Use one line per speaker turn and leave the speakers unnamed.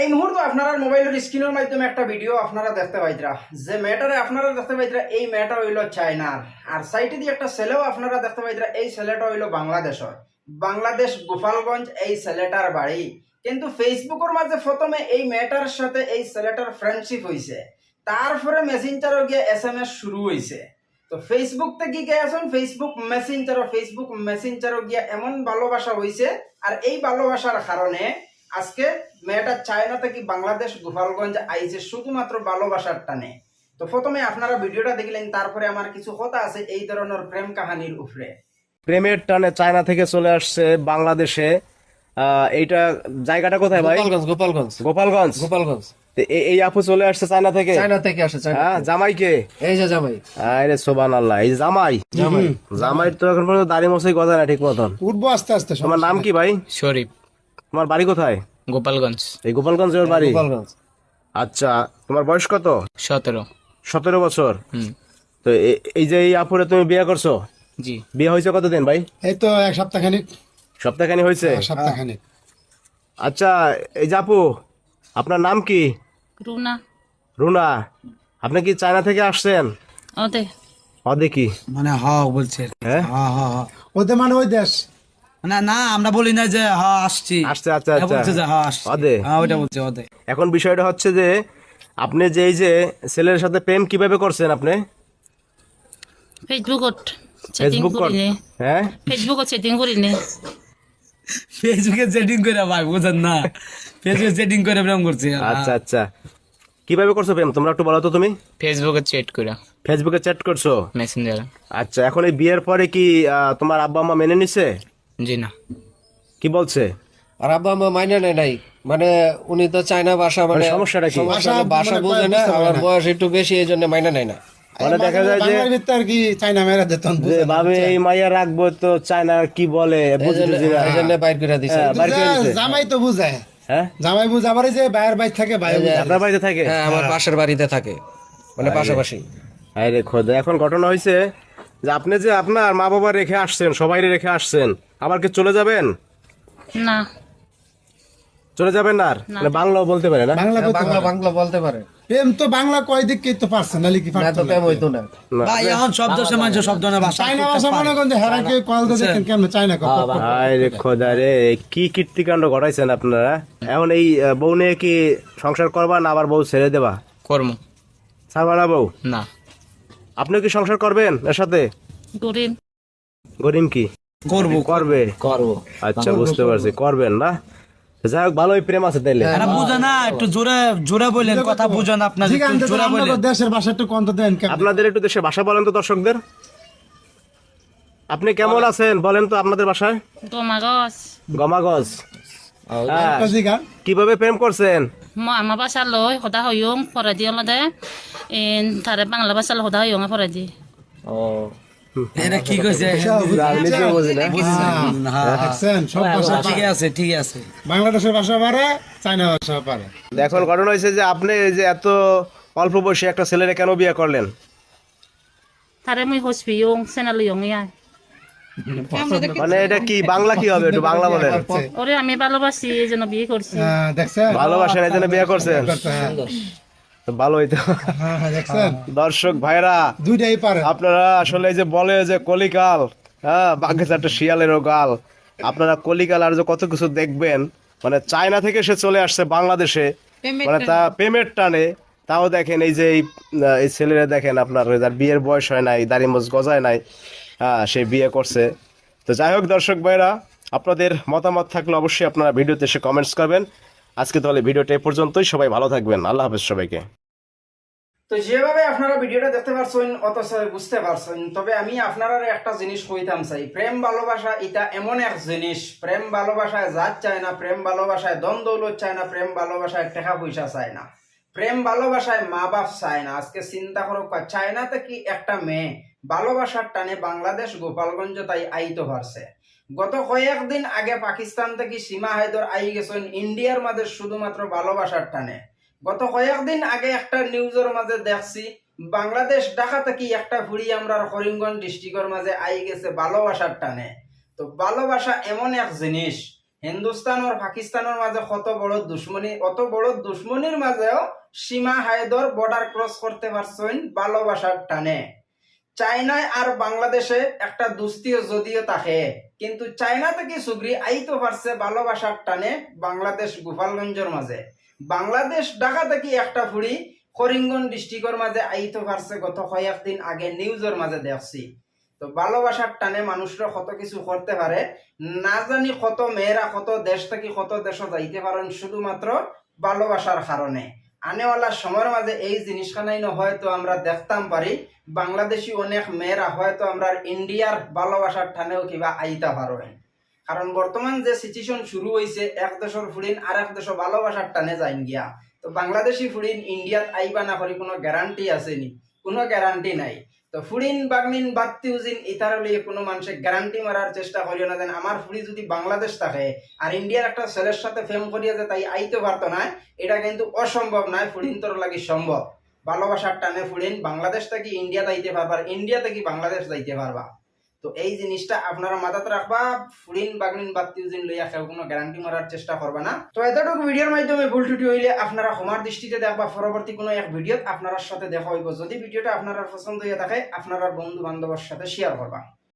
এই মুহূর্তে আপনারা মোবাইলের স্ক্রিনের মাধ্যমে একটা ভিডিও আপনারা দেখতে পাইতরা। যে মেয়েটারে আপনারা দেখতে পাইতরা, এই মেয়েটা হইল চায়নার আর সাইটে দিয়ে একটা ছেলেও আপনারা দেখতে পাইতরা, এই ছেলেটা হইল বাংলাদেশের বাংলাদেশ গোপালগঞ্জ, এই ছেলেটার বাড়ি। কিন্তু ফেসবুকের মাঝে প্রথমে এই মেয়েটার সাথে এই ছেলেটার ফ্রেন্ডশিপ হইছে। তারপরে মেসেঞ্জারও গিয়ে এস এম এস শুরু হইছে। তো ফেসবুক থেকে গিয়ে আসুন ফেসবুক মেসেঞ্জারও ফেসবুক মেসেঞ্জারও গিয়ে এমন ভালোবাসা হইছে। আর এই ভালোবাসার কারণে আজকে মেয়েটা চায়না থেকে বাংলাদেশ গোপালগঞ্জ আইছে শুধুমাত্র ভালোবাসার টানে? তো প্রথমে আপনারা ভিডিওটা দেখলেন তারপরে আমার কিছু কথা আছে এই ধরনের প্রেম কাহানির উপরে।
প্রেমের টানে চায়না থেকে চলে আসছে বাংলাদেশে। এইটা জায়গাটা কোথায় ভাই?
গোপালগঞ্জ গোপালগঞ্জ।
গোপালগঞ্জ।
গোপালগঞ্জ।
এই আপু চলে আসছে চায়না থেকে?
চায়না থেকে আসে
হ্যাঁ জামাই কে
এই যে জামাই।
আরে সোবান আল্লাহ এই জামাই।
জামাই।
জামাই তো এখন পর্যন্ত দাড়ি মশাই কথা না ঠিক মতন।
উঠবো আস্তে আস্তে।
তোমার নাম কি ভাই?
শরীফ।
তোমার বাড়ি কোথায়?
গোপালগঞ্জ।
এই গোপালগঞ্জের বাড়ি?
গোপালগঞ্জ।
আচ্ছা তোমার বয়স কত?
সতেরো।
সতেরো বছর।
হুম।
তো এই যে এই আপুরে তুমি বিয়ে করছ?
জি।
বিয়ে হয়েছে কতদিন ভাই?
এই তো এক সপ্তাহ খানিক
সপ্তাহখানি হয়েছে?
সপ্তাহ খানিক
আচ্ছা এই যে আপু আপনার নাম কি?
রুনা।
রুনা। আপনি কি চায়না থেকে আসছেন?
ওতে
অদে কি?
মানে হ বলছে
হ্যাঁ?
হ হ হ।
ওদের মানে ওই দেশ।
না না আমরা বলি না যে হ আসছি।
আসছে আচ্ছা
এ বলছে যে
আচ্ছা
আসছি।
অদে।
হ্যাঁ বলছে ওতে
এখন বিষয়টা হচ্ছে যে আপনি যে এই যে ছেলের সাথে প্রেম কীভাবে করছেন আপনি?
ফেসবুকত চেটিং
ফেসবুক কর-
করিনে।
হ্যাঁ?
ফেসবুকত চেটিং করিনে।
ফেসবুকে সেটিং করে ভাই বুঝেন না। ফেসবুকে সেটিং করে প্রেম করছি
আচ্ছা আচ্ছা। কীভাবে করছ প্রেম? তোমরা একটু বলো তো তুমি।
ফেসবুকে চ্যাট করে
ফেসবুকে চ্যাট করছ?
মেসেঞ্জার
আচ্ছা এখন এই বিয়ের পরে কি আহ, তোমার আব্বা আম্মা মেনে নিছে?
জি না।
কি বলছে?
আর আব্বা আম্মা মাইনে নেয় নাই। মানে উনি তো চায়না ভাষা মানে
মানে সমস্যাটা কি?
সমস্যা
ভাষা
ভাষা বোঝে না আমার বয়স একটু বেশি এই জন্য মাইনে নেয় না।
মানে দেখা যায় যে
আর কি চাইনা মেয়েরা যেতন
ভাবে এই মাইয়া রাখব তো চায়না কি বলে
এই
বুঝি
জন্য
টুঝি না।
এই জন্য বাইর করে দিছে।
হ্যাঁ, বাড়ি করে দিছে।
জামাই তো বুঝে।
হ্যাঁ?
জামাই বুঝে আবার যে বাইরের বাইর থাকে
আপনার বাড়িতে থাকে?
হ্যাঁ আমার পাশের বাড়িতে থাকে। মানে পাশাপাশি।
আরে খোদা এখন ঘটনা হয়েছে যে আপনি যে আপনার মা বাবা রেখে আসছেন সবাই রেখে আসছেন আবার কি চলে যাবেন?
না।
চলে যাবেন না আর? মানে বাংলাও বলতে পারে না?
বাংলা
হ্যাঁ,
করতে
বাংলা বাংলা বলতে পারে।
প্রেম তো বাংলা কয় দিক তো পারছে নাহলে কি
না
পারতো
তো প্রেম হইতো না।
না।
ভাই এখন শব্দ সমান শব্দ না ভাষা
চাইনা ভাষা মনে করেন যে হেরা কেউ কল দিয়ে দেখেন কেমন চাইনা কথা
আরে খোদা রে কি কীর্তিকাণ্ড ঘটাইছেন আপনারা? এখন এই বউ নিয়ে কি সংসার করবা না আবার বউ ছেড়ে দেবা?
কর্ম।
ছাড়বা না বউ?
না।
আপনি কি সংসার করবেন এর সাথে?
গরিব।
গরিম কি?
করব।
করবে।
করব।
আচ্ছা বুঝতে পারছি করবেন না? যাই হোক ভালোই প্রেম আছে তাইলে।
বুঝে না একটু জোরে জোরে বললেন কথা বুঝেন আপনার একটু জোরে
আমাদের দেশের ভাষা একটু কন্ত দেন
আপনাদের একটু দেশে ভাষা বলেন তো দর্শকদের। আপনি কেমন আছেন বলেন তো আপনাদের বাসায়
গমাগস।
গমাগজ হ্যাঁ।
জিগা।
কীভাবে প্রেম করছেন?
আমার বাসা লই সদা হইয়ং পরে দি অলদে তারে বাংলা ভাষা সদা হইয়ং পরে দি
ও।
এটা কি কইছে
আমি নিজেও না?
হ্যাঁ,
দেখছেন সব ভাষা
ঠিক আছে ঠিক আছে।
বাংলাদেশের ভাষা পারে চাইনা ভাষা পারে।
এখন ঘটনা হয়েছে যে আপনি যে এত অল্প বয়সে একটা ছেলেরে কেন বিয়ে করলেন?
তারে মুই হসপিয়ং সেনাল ইয়ং ইয়া।
মানে এটা কি বাংলা কি হবে একটু বাংলা বলেন।
ওরে আমি ভালোবাসি এই জন্য বিয়ে করছি।
হ্যাঁ, দেখছেন?
ভালোবাসেন এই জন্য বিয়ে করছেন। ভালোই তো
হ্যাঁ, হ্যাঁ, দেখছেন?
দর্শক ভাইরা
দুইটাই পারে।
আপনারা আসলে এই যে বলে যে কলিকাল হ্যাঁ বাঘে চারটে শিয়ালেরও গাল আপনারা কলিকাল আর যে কত কিছু দেখবেন মানে চায়না থেকে সে চলে আসছে বাংলাদেশে মানে তা পেমেন্ট টানে তাও দেখেন এই যে এই এই ছেলেরা দেখেন আপনার যার বিয়ের বয়স হয় নাই দাড়ি মোজ গজায় নাই হ্যাঁ সে বিয়ে করছে। তো যাই হোক দর্শক ভাইরা আপনাদের মতামত থাকলে অবশ্যই আপনারা ভিডিওতে এসে কমেন্টস করবেন। আজকে তাহলে ভিডিওটা এ পর্যন্তই সবাই ভালো থাকবেন আল্লাহ হাফেজ সবাইকে।
তো যেভাবে আপনারা ভিডিওটা দেখতে পারছেন, অথচ বুঝতে পারছেন, তবে আমি আপনারা একটা জিনিস কইতাম চাই। প্রেম ভালোবাসা এটা এমন এক জিনিস। প্রেম ভালোবাসায় জাত চায় না, প্রেম ভালোবাসায় দন দৌলত চায় না, প্রেম ভালোবাসায় টাকা পয়সা চায় না। প্রেম ভালোবাসায় মা বাপ চায় না, আজকে চিন্তা করো চায়নাতে কি একটা মেয়ে? ভালোবাসার টানে বাংলাদেশ গোপালগঞ্জ তাই আইতে পারছে। গত কয়েকদিন আগে পাকিস্তান থেকে সীমা হায়দর আই গেছেন, ইন্ডিয়ার মাঝে শুধুমাত্র ভালোবাসার টানে। গত কয়েকদিন আগে একটা নিউজের মাঝে দেখছি, বাংলাদেশ ঢাকা থেকে একটা ফুড়ি আমরা করিমগঞ্জ ডিস্ট্রিক্টের মাঝে আই গেছে ভালোবাসার টানে। তো ভালোবাসা এমন এক জিনিস, হিন্দুস্তান আর পাকিস্তানের মাঝে কত বড় দুশ্মনী, অত বড় দুশ্মনীর মাঝেও সীমা হায়দর বর্ডার ক্রস করতে পারছেন ভালোবাসার টানে। চায়নায় আর বাংলাদেশে একটা দুস্তিও যদিও থাকে, কিন্তু চায়না থেকে সুগ্রি আইতো পারছে ভালোবাসার টানে বাংলাদেশ গোপালগঞ্জের মাঝে? বাংলাদেশ ঢাকা থেকে একটা ফুড়ি? করিমগঞ্জ ডিস্ট্রিক্টের মাঝে আইতো পারছে গত কয়েকদিন আগে নিউজের মাঝে দেখছি তো ভালোবাসার টানে মানুষরা কত কিছু করতে পারে না জানি কত মেয়েরা কত দেশ থেকে কত দেশে যাইতে পারেন শুধুমাত্র ভালোবাসার কারণে আনেওয়ালা সময়ের মাঝে এই জিনিসখানাই হয়তো আমরা দেখতাম পারি বাংলাদেশি অনেক মেয়েরা হয়তো আমরা ইন্ডিয়ার ভালোবাসার টানেও কিবা আইতা পারবেন কারণ বর্তমান যে সিচুয়েশন শুরু হয়েছে এক দেশের ফুড়িন আর এক দেশের ভালোবাসার টানে যাইন গিয়া। তো বাংলাদেশি ফুড়িন ইন্ডিয়াত আইবা না করি কোনো গ্যারান্টি আসেনি। কোনো গ্যারান্টি নাই। তো ফুড়িন বাগনিন বাত্তি উজিন ইতার লিয়ে কোনো মানুষের গ্যারান্টি মারার চেষ্টা করিও না দেন আমার ফুড়ি যদি বাংলাদেশ থাকে আর ইন্ডিয়ার একটা ছেলের সাথে ফেম করিয়া যে তাই আইতে পারতো না, এটা কিন্তু অসম্ভব নয় ফুড়িন তোর লাগি সম্ভব ভালোবাসার টানে ফুড়িন বাংলাদেশ থেকে ইন্ডিয়া যাইতে পারবা ইন্ডিয়া থেকে বাংলাদেশ যাইতে পারবা তো এই জিনিসটা আপনারা মাথাতে রাখবা ফুড়িন বাগনিন বাত্তি উজিন লইয়া কেউ কোনো গ্যারান্টি মারার চেষ্টা করবা না। তো এতটুকু ভিডিওর মাধ্যমে ভুল টুটি হইলে আপনারা সমার দৃষ্টিতে দেখবা, পরবর্তী কোনো এক ভিডিও আপনার সাথে দেখা হইব। যদি ভিডিওটা আপনার পছন্দ হয়ে থাকে, আপনার বন্ধু বান্ধবের সাথে শেয়ার করবা।